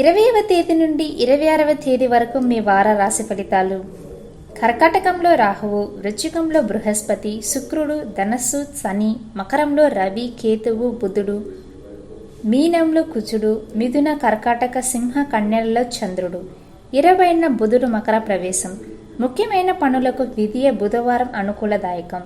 ఇరవైవ తేదీ నుండి ఇరవై ఆరవ తేదీ వరకు మీ వార రాశి ఫలితాలు. కర్కాటకంలో రాహువు వృచ్చికంలో బృహస్పతి శుక్రుడు ధనస్సు శని మకరంలో రవి కేతువు బుధుడు మీనంలో కుజుడు మిథున కర్కాటక సింహ కన్యలలో చంద్రుడు. ఇరవైన బుధుడు మకర ప్రవేశం. ముఖ్యమైన పనులకు ద్వితీయ బుధవారం అనుకూలదాయకం.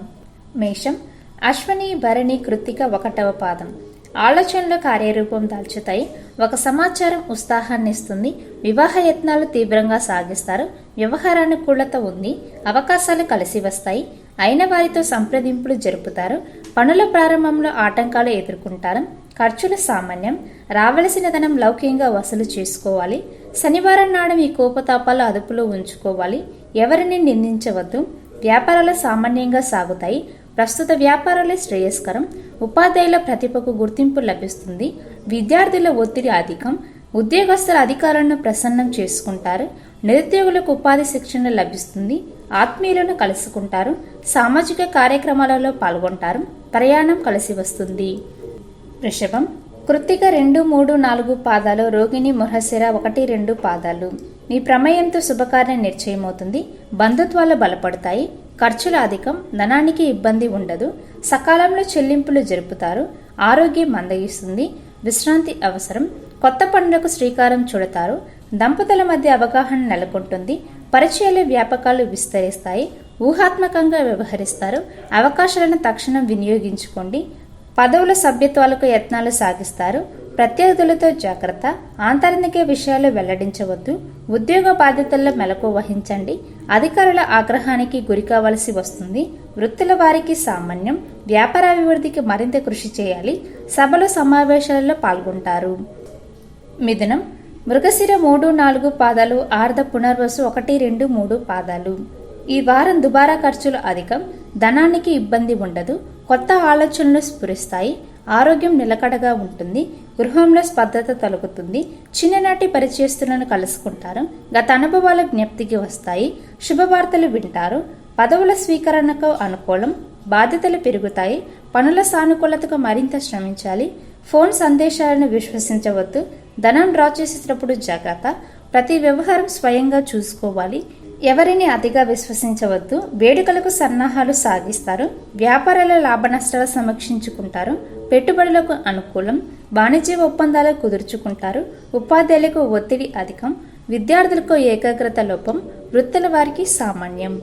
మేషం. అశ్వని భరణి కృత్తిక ఒకటవ పాదం. ఆలోచనలు కార్యరూపం దాల్చుతాయి. ఒక సమాచారం ఉత్సాహాన్ని ఇస్తుంది వివాహ యత్నాలు తీవ్రంగా సాగిస్తారు. వ్యవహారానుకూలత ఉంది. అవకాశాలు కలిసి వస్తాయి. అయిన వారితో సంప్రదింపులు జరుపుతారు. పనుల ప్రారంభంలో ఆటంకాలు ఎదుర్కొంటారు. ఖర్చులు సామాన్యం. రావలసిన ధనం లౌకికంగా వసూలు చేసుకోవాలి. శనివారం నాడు మీ కోపతాపాలు అదుపులో ఉంచుకోవాలి. ఎవరిని నిందించవద్దు. వ్యాపారాలు సామాన్యంగా సాగుతాయి. ప్రస్తుత వ్యాపారాలే శ్రేయస్కరం. ఉపాధ్యాయుల ప్రతిభకు గుర్తింపు లభిస్తుంది. విద్యార్థుల ఒత్తిడి అధికం. ఉద్యోగస్తుల అధికారులను ప్రసన్నం చేసుకుంటారు. నిరుద్యోగులకు ఉపాధి శిక్షణ లభిస్తుంది. ఆత్మీయులను కలుసుకుంటారు. సామాజిక కార్యక్రమాలలో పాల్గొంటారు. ప్రయాణం కలిసి వస్తుంది వృషభం. కృత్తిక రెండు మూడు నాలుగు పాదాలు రోగిణి ముహశిర ఒకటి రెండు పాదాలు. మీ ప్రమేయంతో శుభకార్యం నిశ్చయమవుతుంది. బంధుత్వాలు బలపడతాయి. ఖర్చుల అధికం ధనానికి ఇబ్బంది ఉండదు. సకాలంలో చెల్లింపులు జరుపుతారు. ఆరోగ్యం మందగిస్తుంది. విశ్రాంతి అవసరం. కొత్త పనులకు శ్రీకారం చుడతారు. దంపతుల మధ్య అవగాహన నెలకొంటుంది. పరిచయాలు వ్యాపకాలు విస్తరిస్తాయి. ఊహాత్మకంగా వ్యవహరిస్తారు. అవకాశాలను తక్షణం వినియోగించుకోండి. పదవుల సభ్యత్వాలకు యత్నాలు సాగిస్తారు. ప్రత్యర్థులతో జాగ్రత్త ఆంతరిక విషయాలు వెల్లడించవద్దు ఉద్యోగ బాధ్యతల్లో మెలకు వహించండి అధికారుల ఆగ్రహానికి గురి కావలసి వస్తుంది వృత్తుల వారికి సామాన్యం వ్యాపారాభివృద్ధికి మరింత కృషి చేయాలి సభలు సమావేశాలలో పాల్గొంటారు. మిథునం మృగశిర మూడు నాలుగు పాదాలు ఆర్ధ పునర్వసు ఒకటి రెండు మూడు పాదాలు. ఈ వారం దుబారా ఖర్చులు అధికం ధనానికి ఇబ్బంది ఉండదు కొత్త ఆలోచనలు స్ఫురిస్తాయి ఆరోగ్యం నిలకడగా ఉంటుంది గృహంలో స్పర్ధత తొలగుతుంది. చిన్ననాటి పరిచయస్తులను కలుసుకుంటారు. గత అనుభవాల జ్ఞప్తికి వస్తాయి. శుభవార్తలు వింటారు. పదవుల స్వీకరణకు అనుకూలం. బాధ్యతలు పెరుగుతాయి. పనుల సానుకూలతకు మరింత శ్రమించాలి. ఫోన్ సందేశాలను విశ్వసించవద్దు. ధనం డ్రా చేసేటప్పుడు జాగ్రత్త. ప్రతి వ్యవహారం స్వయంగా చూసుకోవాలి. ఎవరిని అతిగా విశ్వసించవద్దు. వేడుకలకు సన్నాహాలు సాగిస్తారు. వ్యాపారాల లాభ నష్టాలు సమీక్షించుకుంటారు. పెట్టుబడులకు అనుకూలం. వాణిజ్య ఒప్పందాలు కుదుర్చుకుంటారు. ఉపాధ్యాయులకు ఒత్తిడి అధికం. విద్యార్థులకు ఏకాగ్రత లోపం. వృత్తుల వారికి సామాన్యం.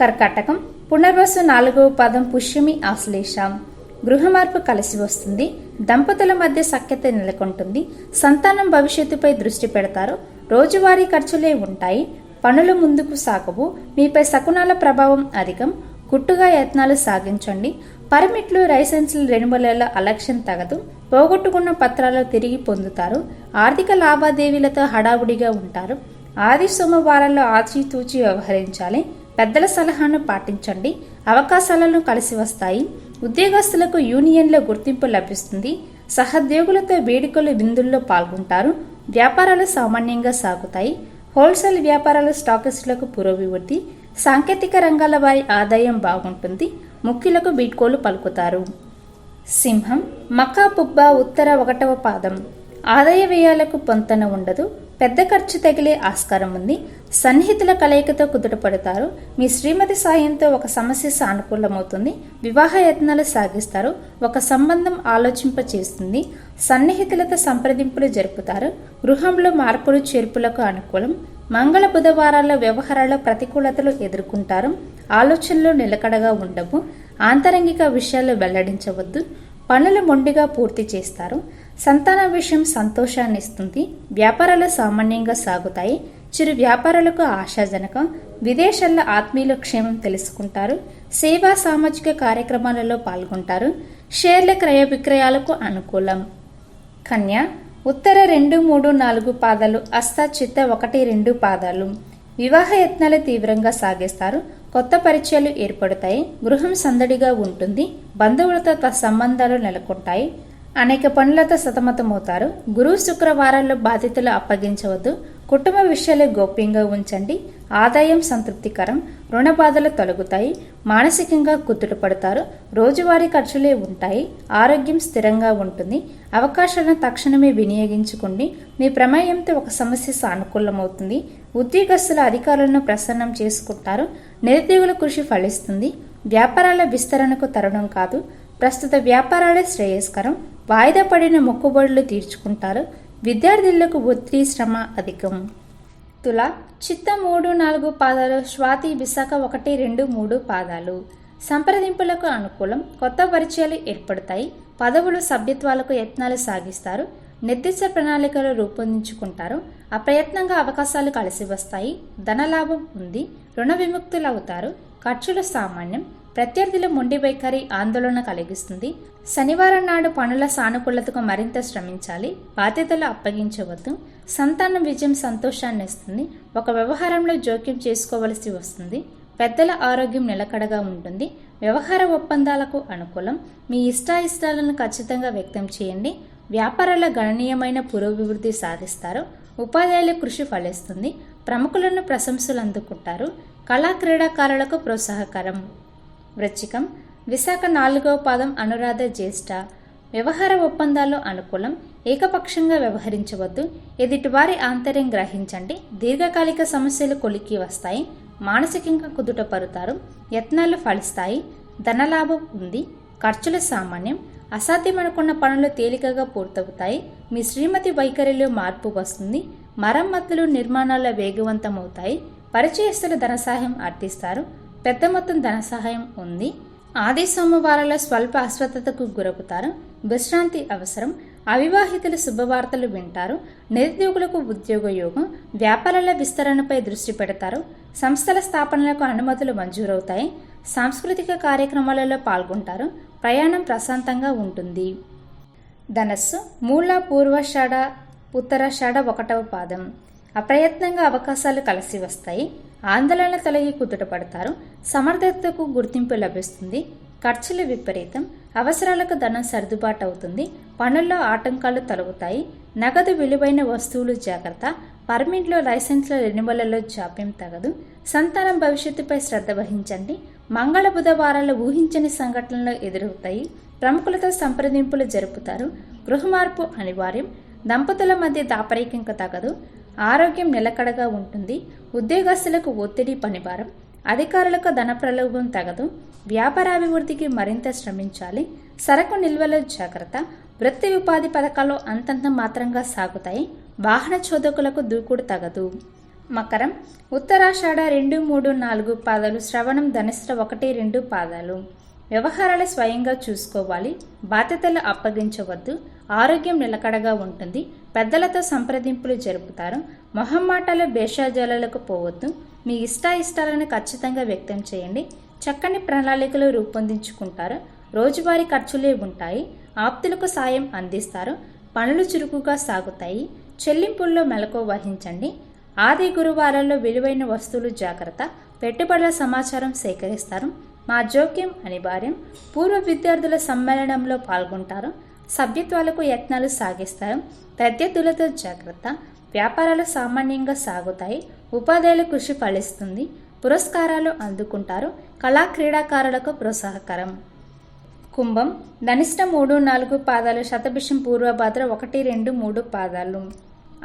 కర్కాటకం. పునర్వసు నాలుగవ పదం పుష్యమి ఆశ్లేషం. గృహ మార్పు కలిసి వస్తుంది. దంపతుల మధ్య సఖ్యత నెలకొంటుంది. సంతానం భవిష్యత్తుపై దృష్టి పెడతారు. రోజువారీ ఖర్చులే ఉంటాయి. పనులు ముందుకు సాగవు. మీపై శకునాల ప్రభావం అధికం. గుట్టుగా యత్నాలు సాగించండి. పర్మిట్లు లైసెన్సులు రెనుబలేల అలక్ష్యం తగదు పోగొట్టుకున్న పత్రాలు తిరిగి పొందుతారు ఆర్థిక లావాదేవీలతో హడావుడిగా ఉంటారు. ఆది సోమవారాల్లో ఆచితూచి వ్యవహరించాలి. పెద్దల సలహాను పాటించండి. అవకాశాలను కలిసి వస్తాయి. ఉద్యోగస్తులకు యూనియన్లో గుర్తింపు లభిస్తుంది. సహోద్యోగులతో వేడుకలు విందుల్లో పాల్గొంటారు. వ్యాపారాలు సామాన్యంగా సాగుతాయి. హోల్సేల్ వ్యాపారాలు స్టాకిస్టులకు పురోభివృద్ధి. సాంకేతిక రంగాల వారి ఆదాయం బాగుంటుంది ముఖ్యులకు బీట్కోలు పలుకుతారు. సింహం మకా పుబ్బ ఉత్తర ఒకటవ పాదం. ఆదాయ వ్యయాలకు పొంతన ఉండదు పెద్ద ఖర్చు తగిలే ఆస్కారం ఉంది. సన్నిహితుల కలయికతో కుదుటపడతారు. మీ శ్రీమతి సాయంతో ఒక సమస్య సానుకూలమవుతుంది. వివాహ యత్నాలు సాగిస్తారు. ఒక సంబంధం ఆలోచింప చేస్తుంది సన్నిహితులతో సంప్రదింపులు జరుపుతారు. గృహంలో మార్పులు చేర్పులకు అనుకూలం. మంగళ బుధవారాల్లో వ్యవహారాల్లో ప్రతికూలతలు ఎదుర్కొంటారు. ఆలోచనలు నిలకడగా ఉండవు. ఆంతరంగిక విషయాలు వెల్లడించవద్దు. పనులు మొండిగా పూర్తి చేస్తారు. సంతాన విషయం సంతోషాన్ని ఇస్తుంది. వ్యాపారాలు సామాన్యంగా సాగుతాయి. చిరు వ్యాపారాలకు ఆశాజనకం. విదేశాల్లో ఆత్మీయుల క్షేమం తెలుసుకుంటారు. సేవా సామాజిక కార్యక్రమాలలో పాల్గొంటారు. షేర్ల క్రయ విక్రయాలకు అనుకూలం. కన్యా ఉత్తర రెండు మూడు నాలుగు పాదాలు అస్త చిత్త ఒకటి రెండు పాదాలు. వివాహ యత్నాలు తీవ్రంగా సాగిస్తారు. కొత్త పరిచయాలు ఏర్పడతాయి. గృహం సందడిగా ఉంటుంది. బంధువులతో సంబంధాలు నెలకొంటాయి. అనేక పనులతో సతమతమవుతారు. గురువు శుక్రవారాల్లో బాధ్యతలు అప్పగించవద్దు. కుటుంబ విషయాలు గోప్యంగా ఉంచండి. ఆదాయం సంతృప్తికరం రుణ బాధలు తొలగుతాయి మానసికంగా కుదుటపడతారు రోజువారీ ఖర్చులే ఉంటాయి ఆరోగ్యం స్థిరంగా ఉంటుంది అవకాశాలను తక్షణమే వినియోగించుకోండి మీ ప్రమేయంతో ఒక సమస్య సానుకూలమవుతుంది ఉద్యోగస్తుల అధికారులను ప్రసన్నం చేసుకుంటారు నిరుద్యోగుల కృషి ఫలిస్తుంది వ్యాపారాల విస్తరణకు తరుణం కాదు ప్రస్తుత వ్యాపారాలే శ్రేయస్కరం వాయిదా పడిన మొక్కుబడులు తీర్చుకుంటారు విద్యార్థులకు ఒత్తిడి శ్రమ అధికం. తుల చిత్త మూడు నాలుగు పాదాలు స్వాతి విశాఖ ఒకటి రెండు మూడు పాదాలు. సంప్రదింపులకు అనుకూలం కొత్త పరిచయాలు ఏర్పడతాయి పదవులు సభ్యత్వాలకు యత్నాలు సాగిస్తారు నిర్దిష్ట ప్రణాళికలు రూపొందించుకుంటారు అప్రయత్నంగా అవకాశాలు కలిసి వస్తాయి ధనలాభం ఉంది రుణ విముక్తులు అవుతారు ఖర్చులు సామాన్యం ప్రత్యర్థుల మొండి వైఖరి ఆందోళన కలిగిస్తుంది శనివారం నాడు పనుల సానుకూలతకు మరింత శ్రమించాలి బాధ్యతలు అప్పగించవద్దు సంతానం విజయం సంతోషాన్ని ఇస్తుంది ఒక వ్యవహారంలో జోక్యం చేసుకోవలసి వస్తుంది. పెద్దల ఆరోగ్యం నిలకడగా ఉంటుంది. వ్యవహార ఒప్పందాలకు అనుకూలం. మీ ఇష్టాయిష్టాలను ఖచ్చితంగా వ్యక్తం చేయండి. వ్యాపారాల గణనీయమైన పురోభివృద్ధి సాధిస్తారు. ఉపాధ్యాయుల కృషి ఫలిస్తుంది. ప్రముఖులను ప్రశంసలు అందుకుంటారు. కళా క్రీడాకారులకు ప్రోత్సాహకరం. వృచ్చికం. విశాఖ నాలుగవ పాదం అనురాధ జ్యేష్ఠ. వ్యవహార ఒప్పందాలు అనుకూలం ఏకపక్షంగా వ్యవహరించవద్దు ఎదుటివారి ఆంతర్యం గ్రహించండి దీర్ఘకాలిక సమస్యలు కొలికి వస్తాయి మానసికంగా కుదుట పరుతారు యత్నాలు ఫలిస్తాయి ధనలాభం ఉంది ఖర్చుల సామాన్యం అసాధ్యమనుకున్న పనులు తేలికగా పూర్తవుతాయి మీ శ్రీమతి వైఖరిలో మార్పు వస్తుంది మరమ్మతులు నిర్మాణాల వేగవంతమవుతాయి పరిచయస్తులు ధన సహాయం అర్థిస్తారు పెద్ద మొత్తం ధన సహాయం ఉంది ఆది సోమవారాల స్వల్ప అస్వస్థతకు గురవుతారు విశ్రాంతి అవసరం. అవివాహితులు శుభవార్తలు వింటారు. నిరుద్యోగులకు ఉద్యోగ యోగం. వ్యాపారాల విస్తరణపై దృష్టి పెడతారు. సంస్థల స్థాపనలకు అనుమతులు మంజూరవుతాయి. సాంస్కృతిక కార్యక్రమాలలో పాల్గొంటారు. ప్రయాణం ప్రశాంతంగా ఉంటుంది. ధనస్సు. మూల పూర్వషాఢ ఉత్తరాషాఢ ఒకటవ పాదం. అప్రయత్నంగా అవకాశాలు కలిసి వస్తాయి. ఆందోళన తొలగి కుదుటపడతారు సమర్థతకు గుర్తింపు లభిస్తుంది. ఖర్చులు విపరీతం. అవసరాలకు ధనం సర్దుబాటు అవుతుంది పనుల్లో ఆటంకాలు తొలగుతాయి. నగదు విలువైన వస్తువులు జాగ్రత్త. పర్మిట్లో లైసెన్స్ల రెన్యువల్లో జాప్యం తగదు. సంతానం భవిష్యత్తుపై శ్రద్ధ వహించండి. మంగళ బుధవారాలు ఊహించని సంఘటనలు ఎదురవుతాయి. ప్రముఖులతో సంప్రదింపులు జరుపుతారు. గృహ మార్పు అనివార్యం. దంపతుల మధ్య దాపరికంక తగదు. ఆరోగ్యం నిలకడగా ఉంటుంది. ఉద్యోగస్తులకు ఒత్తిడి పనిభారం. అధికారులకు ధన ప్రలోభం తగదు. వ్యాపారాభివృద్ధికి మరింత శ్రమించాలి. సరకు నిల్వలో జాగ్రత్త వృత్తి ఉపాధి పథకాలు అంతంత మాత్రంగా సాగుతాయి. వాహన చోదకులకు దూకుడు తగదు. మకరం ఉత్తరాషాఢ రెండు మూడు నాలుగు పాదాలు శ్రవణం ధనిష్ట ఒకటి రెండు పాదాలు. వ్యవహారాలు స్వయంగా చూసుకోవాలి. బాధ్యతలు అప్పగించవద్దు. ఆరోగ్యం నిలకడగా ఉంటుంది. పెద్దలతో సంప్రదింపులు జరుపుతారు. మొహమ్మాటాలు భేషాజాలకు పోవద్దు. మీ ఇష్టాయిష్టాలను ఖచ్చితంగా వ్యక్తం చేయండి. చక్కని ప్రణాళికలు రూపొందించుకుంటారు. రోజువారీ ఖర్చులే ఉంటాయి. ఆప్తులకు సాయం అందిస్తారు. పనులు చురుకుగా సాగుతాయి. చెల్లింపుల్లో మెలకు వహించండి. ఆది గురువారాల్లో విలువైన వస్తువులు జాగ్రత్త. పెట్టుబడుల సమాచారం సేకరిస్తారు. మా జోక్యం అనివార్యం. పూర్వ విద్యార్థుల సమ్మేళనంలో పాల్గొంటారు. సభ్యత్వాలకు యత్నాలు సాగిస్తారు. ప్రత్యర్థులతో జాగ్రత్త. వ్యాపారాలు సామాన్యంగా సాగుతాయి. ఉపాధ్యాయుల కృషి ఫలిస్తుంది. పురస్కారాలు అందుకుంటారు. కళా క్రీడాకారులకు ప్రోత్సాహకరం. కుంభం. ధనిష్ట మూడు నాలుగు పాదాలు శతభిషం పూర్వభాద్ర ఒకటి రెండు మూడు పాదాలు.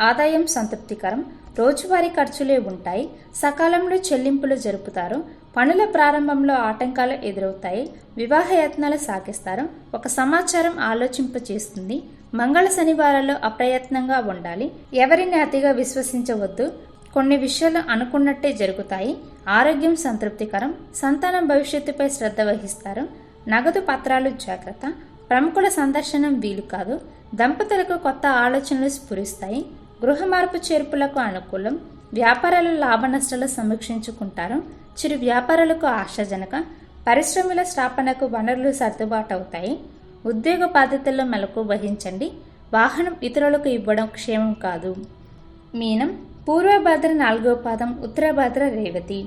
ఆదాయం సంతృప్తికరం. రోజువారీ ఖర్చులే ఉంటాయి. సకాలంలో చెల్లింపులు జరుపుతారు. పనుల ప్రారంభంలో ఆటంకాలు ఎదురవుతాయి. వివాహ యత్నాలు సాగిస్తారు. ఒక సమాచారం ఆలోచింపచేస్తుంది. మంగళ శనివారాల్లో అప్రయత్నంగా ఉండాలి. ఎవరిని అతిగా విశ్వసించవద్దు. కొన్ని విషయాలు అనుకున్నట్టే జరుగుతాయి. ఆరోగ్యం సంతృప్తికరం సంతానం భవిష్యత్తుపై శ్రద్ధ వహిస్తారు. నగదు పత్రాలు జాగ్రత్త ప్రముఖుల సందర్శనం వీలు కాదు. దంపతులకు కొత్త ఆలోచనలు స్ఫురిస్తాయి. గృహ మార్పు చేర్పులకు అనుకూలం వ్యాపారాలు లాభ నష్టాలు సమీక్షించుకుంటారు. చిరు వ్యాపారాలకు ఆశాజనక పరిశ్రమల స్థాపనకు వనరులు సర్దుబాటు అవుతాయి ఉద్యోగ బాధ్యతల్లో మెలకు వహించండి. వాహనం ఇతరులకు ఇవ్వడం క్షేమం కాదు. మీనం పూర్వభద్ర నాలుగో పాదం ఉత్తరభద్ర రేవతి.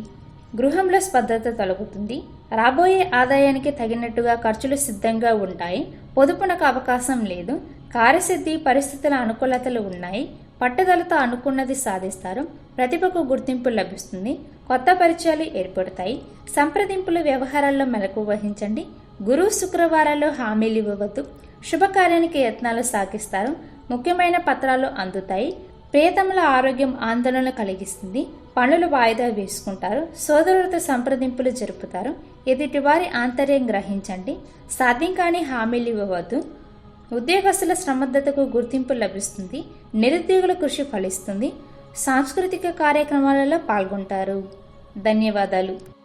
గృహంలో స్పర్ధత తొలగుతుంది. రాబోయే ఆదాయానికి తగినట్టుగా ఖర్చులు సిద్ధంగా ఉంటాయి. పొదుపునకు అవకాశం లేదు. కార్యసిద్ధి పరిస్థితుల అనుకూలతలు ఉన్నాయి. పట్టుదలతో అనుకున్నది సాధిస్తారు. ప్రతిభకు గుర్తింపు లభిస్తుంది. కొత్త పరిచయాలు ఏర్పడతాయి. సంప్రదింపులు వ్యవహారాల్లో మెలకు వహించండి. గురువు శుక్రవారాల్లో హామీలు ఇవ్వవద్దు. శుభకార్యానికి యత్నాలు సాగిస్తారు. ముఖ్యమైన పత్రాలు అందుతాయి. ప్రియతముల ఆరోగ్యం ఆందోళన కలిగిస్తుంది. పనులు వాయిదా వేసుకుంటారు. సోదరులతో సంప్రదింపులు జరుపుతారు. ఎదుటివారి ఆంతర్యం గ్రహించండి. సాధ్యం కాని హామీలు ఇవ్వవద్దు. ఉద్యోగస్తుల శ్రమద్దతకు గుర్తింపు లభిస్తుంది. నిరుద్యోగుల కృషి ఫలిస్తుంది. సాంస్కృతిక కార్యక్రమాలలో పాల్గొంటారు. ధన్యవాదాలు.